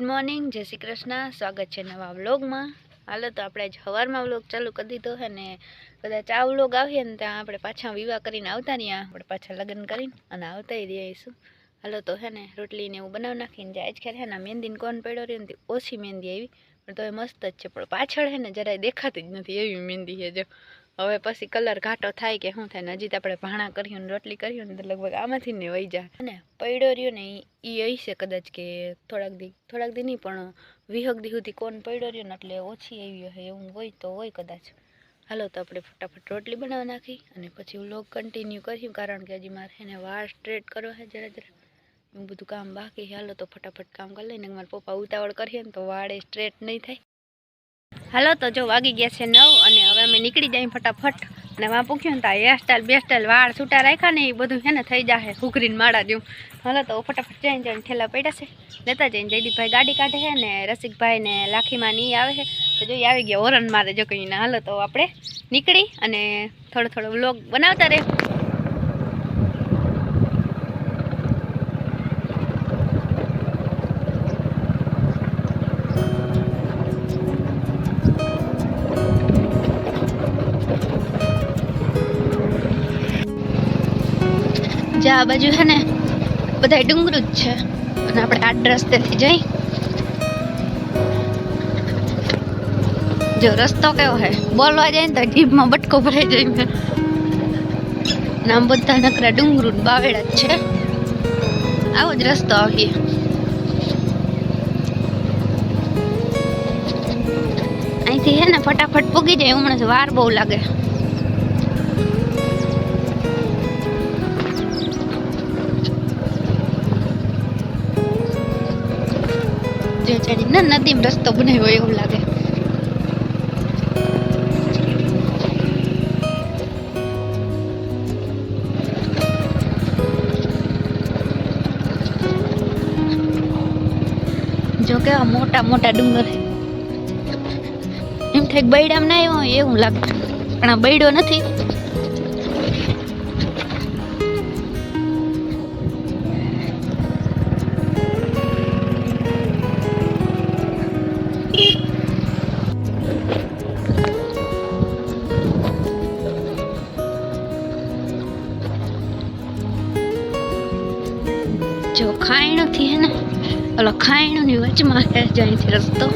Good morning જય શ્રી કૃષ્ણ. સ્વાગત છે નવા વ્લોગમાં. હાલો તો આપણે આજ સવારમાં વ્લોગ ચાલુ કરી દીધો છે ને કદાચ આ વ્લોગ આવીએ ને ત્યાં આપણે પાછા વિવાહ કરીને આવતા રહ્યા. આપણે પાછા લગ્ન કરીને અને આવતા રહીશું હાલો તો હે ને રોટલીને એવું બનાવી નાખીને જાય જ ખેર હે ને મહેંદીને કોણ પડ્યો રહ્યો ને ઓછી મહેંદી આવી. પણ તો એ મસ્ત જ છે, પણ પાછળ હે ને જરાય દેખાતી જ નથી એવી મહેંદી છે જો. હવે પછી કલર ઘાટો થાય કે શું થાય ને હજી તો આપણે ભાણા કર્યું ને રોટલી કર્યું ને તો લગભગ આમાંથી ને વહી જાય. ને પડ્યો રહ્યો ને એ હશે કદાચ કે થોડાક દી થોડાક દી નહીં પણ વિહક દી સુધી કોણ પડ્યો રહ્યો ને એટલે ઓછી આવી હોય એવું હોય તો હોય કદાચ. હાલો તો આપણે ફટાફટ રોટલી બનાવી નાખી અને પછી વ્લોગ કન્ટિન્યુ કર્યું કારણ કે હજી મારે એને વાળ સ્ટ્રેટ કરવા છે જરા જરા. એવું બધું કામ બાકી હાલો તો ફટાફટ કામ કરી લઈને મારા પપ્પા ઉતાવળ કરીએ ને તો વાળ સ્ટ્રેટ નહીં થાય. હાલો, તો જો વાગી ગયા છે નવ અને હવે અમે નીકળી જાય ફટાફટ. અને વાં પૂછ્યું ને તો હેરસ્ટાઈલ બેસ્ટાઈલ વાળ છૂટા રાખ્યા ને એ બધું છે ને થઈ જશે હુકરીને માળા જેવું. હાલો, તો ફટાફટ જઈને જઈને ઠેલા પડ્યા છે. લેતા જઈને જયદીપભાઈ ગાડી કાઢે છે ને રસિકભાઈ ને લાખીમાં ની આવે છે. તો જોઈ આવી ગયા ઓરન મારે જો કહીને. હાલો, તો આપણે નીકળી અને થોડો થોડો વ્લોગ બનાવતા રહે. જે આ બાજુ છે ને બધા ડુંગરું જ છે. અને આપણે આ રસ્તેથી જઈ. જો રસ્તો કેવો છે બોલવા જાય ને તો જીભમાં બટકો ભરાઈ જાય નામ બધા નકરા ડુંગરું બાવેડા જ છે. આવો જ રસ્તો આવીએ. અહીંથી છે ને ફટાફટ પૂગી જાય, હમણાં વાર બહુ લાગે. જે ચડી ના, નદીમાં રસ્તો બનાવ્યો એવું લાગે. જો કેવા મોટા મોટા ડુંગર એમ થાય કે બૈડામ ના આવ્યો એવું લાગે. પણ આ બૈડો નથી. ખાયણુંની વચમાં હે જો અહીંથી રસ્તો.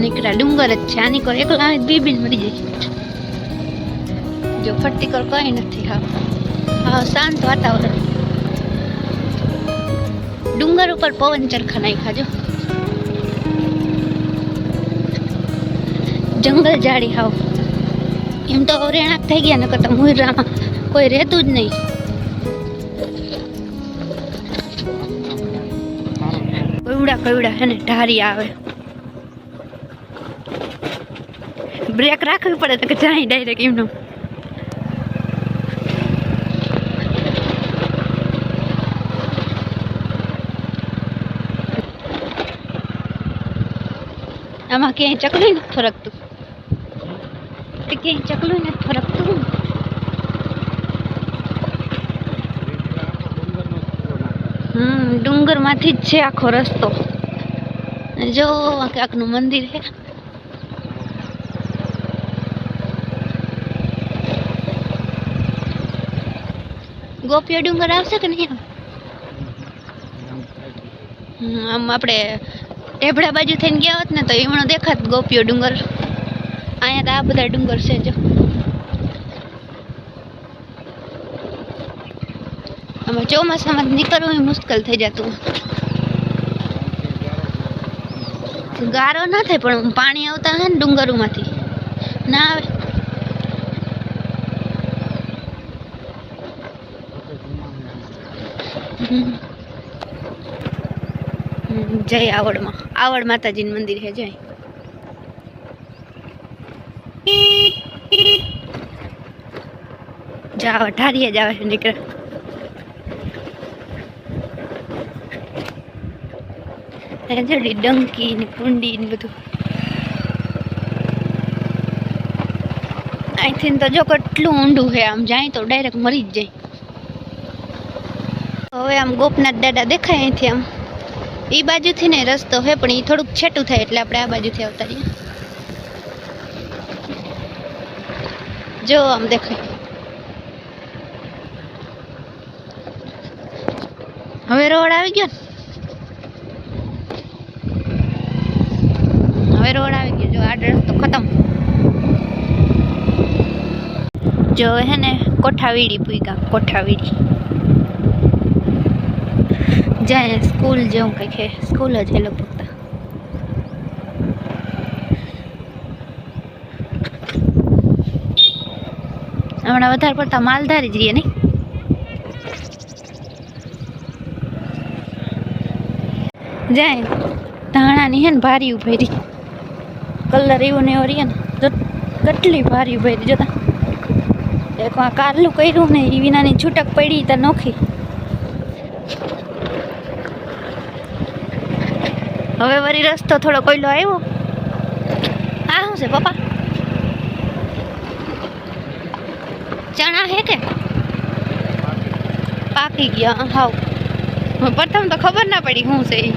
નીકળ્યા, ડુંગર જ છે. આની કોઈ એકલા આવે બી બીન મરી જાય જો ફરતી કર કઈ નથી, હા. હા, શાંત વાતાવરણ. ડુંગર ઉપર પવન ચરખા નાખ્યા, જો. જંગલ જાડી હાવ. એમ તો રેણાક થઈ ગયા, નકર તો મુયરામાં કોઈ રહેતું જ નહીં. કવડા કવડા હે ને, ઢારી આવે. બ્રેક રાખવી પડે તો કે જાય ડાયરેક્ટ એમનો. આમાં ક્યાંય ચકલું નથી ફરકતું. ક્યાંય ચકલું નથી ફરકતું. ડુંગરમાંથી જ છે આખો રસ્તો. જો ક્યાંકનું મંદિર છે. ગોપીઓ ડુંગર આવશે કે નહીં? આમ આપણે ટેબડા બાજુ થઈને ગયા હોત ને તો એમણો દેખાત ગોપીઓ ડુંગર. અહીંયા તો આ બધા ડુંગર છે જો. આમાં ચોમાસામાં નીકળવું એ મુશ્કેલ થઈ જતું. ગારો ના થાય, પણ પાણી આવતા હોય ને ડુંગરોમાંથી. ના આવે. જય આવડમાં. આવડ માતાજીનું મંદિર છે જય. જાવ ઢારીએ જ આવે નીકળે. જડી ડંકી ને કુંડી ને બધું. અહીંથી તો જો કેટલું ઊંડું છે આમ, જાય તો ડાયરેક્ટ મરી જ જાય. હવે આમ ગોપનાથ દાદા દેખાય અહીંથી આમ. એ બાજુથી ને રસ્તો છે, પણ એ થોડુંક છેટું થાય એટલે આપણે આ બાજુથી આવતા રહીએ. જો આમ દેખાય. હવે રોડ આવી ગયો ને હવે રોડ આ રસ્તો ખતમ. જો હે ને, કોઠાવીડી પૂગા કોઠાવીડી. જાય સ્કૂલ જેવું કંઈક હે સ્કૂલ જ એ તો. હમણાં વધારે પડતા માલધારી જ રહીએ નહીં? જાય. ધાણાની હે ને, ભારી ઊભી રહી. કલર એવું ને એવું રહીએ ને કેટલી ભારી રહી જોતા. એક આ કારલું કર્યું ને એ વિનાની છૂટક પડી તો નોખી. હવે વળી રસ્તો થોડો કોયલો આવ્યો. આ શું છે, પપ્પા? ચણા હે કે? પાકી ગયા, હાવ. પ્રથમ તો ખબર ના પડી શું છે ઈ.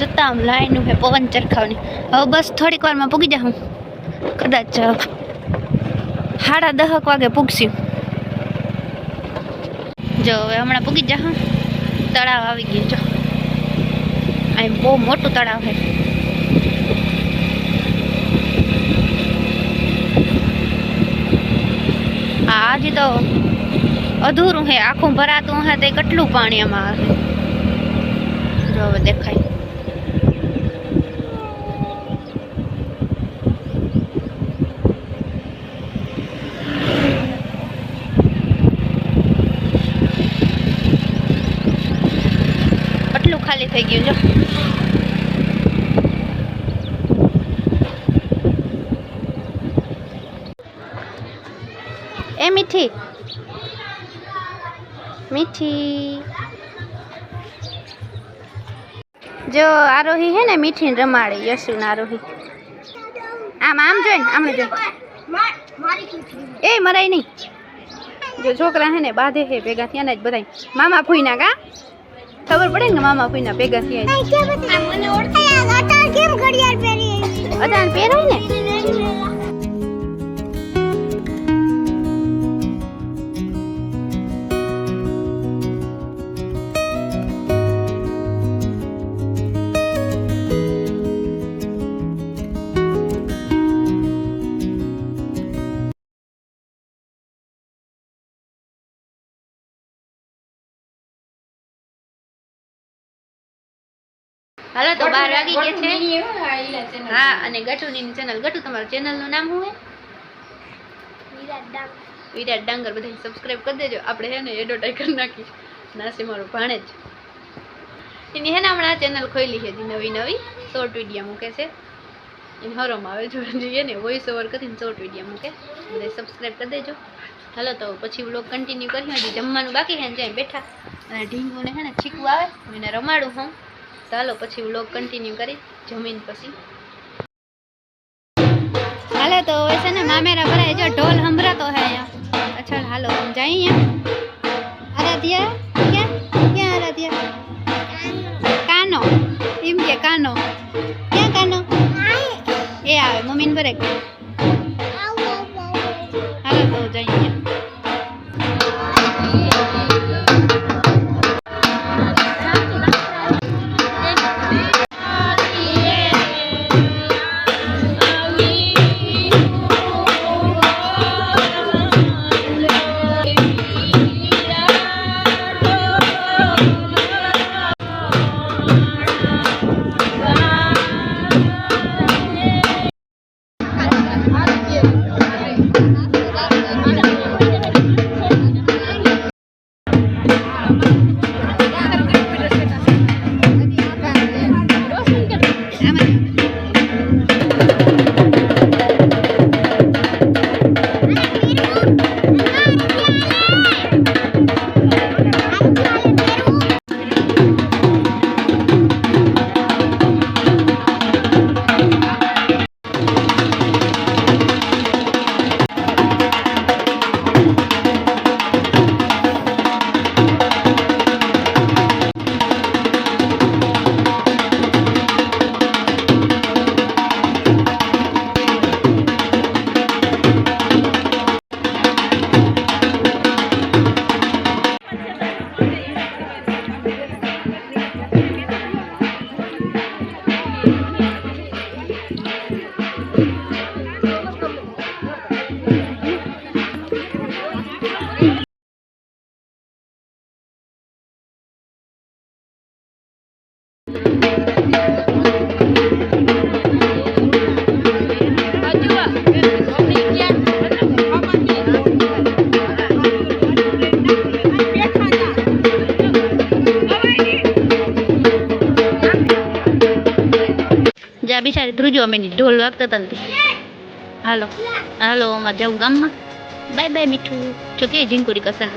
જતા આમ લાઈન હે પવન ચરખાવની. હવે બસ થોડીક વારમાં પૂગી જાઉં. કદાચ સાડા દહક વાગે પૂગશું. જો, હવે હમણાં પૂગી જા તળાવ આવી ગયું, જો. અહીં બહુ મોટું તળાવ છે. આ હજી તો અધૂરું હે આખું ભરાતું હે તે કેટલું પાણી આમાં હશે? જો, હવે દેખાય કેટલું ખાલી થઈ ગયું જો એ જો આરોહી હે ને મીઠી ને રમાડે યશુ ને આરોહી. આમ આમ જોઈ ને, આમ જોઈ. એ, મરાય નહીં. જો છોકરા હે ને બાંધે હે, ભેગા થયા ને જ બધા મામા ફૂઈના કા ખબર પડે ને મામા ફૂઈના ભેગા થયા અદાન પહેરાય ને? હાલો તો બાર વાગી ગયા છે. હા અને ગટુની ચેનલ ગટુ તમારું ચેનલનું નામ શું હે વિરાટ ડાંગર. બધા સબસ્ક્રાઇબ કરી દેજો. આપણે હે ને એડવર્ટાઈઝ કરી નાખી નાસે મારું ભાણે જ. એની હે ને હમણાં ચેનલ ખોલી છે નવી નવી. શોર્ટ વીડિયો મૂકે છે. એને હરોમાં આવે જો જોઈએ ને વોઇસ ઓવર કરીને શોર્ટ વીડિયો મૂકે. બધા સબસ્ક્રાઇબ કરી દેજો. હાલો તો પછી વ્લોગ કન્ટિન્યુ કરીએ. હજી જમવાનું બાકી છે ને જાય બેઠા. અને ઢીંગુને હે ને છીકવું આવે. એને રમાડું હું. ચાલો પછી વ્લોગ કન્ટિન્યુ કરી જમીન પછી. હાલો, તો હવે છે ને મામેરા ભરાય જો, ઢોલ સંભળાતો હે અહીંયા. અચ્છા, હાલો, હું જઈ અહીંયા. આરાધ્યા, ક્યાં? ક્યાં આરાધ્યા? કાનો. એમ કે કાનો. ક્યાં કાનો? એ આવે, મમ્મીને ભરે ધ્રુજો અમે ઢોલ વાગતા હતા ને હાલો. હાલો, અમારે જવું ગામમાં. બાય બાય, મીઠું. જો કે ઝીંકુરી કસન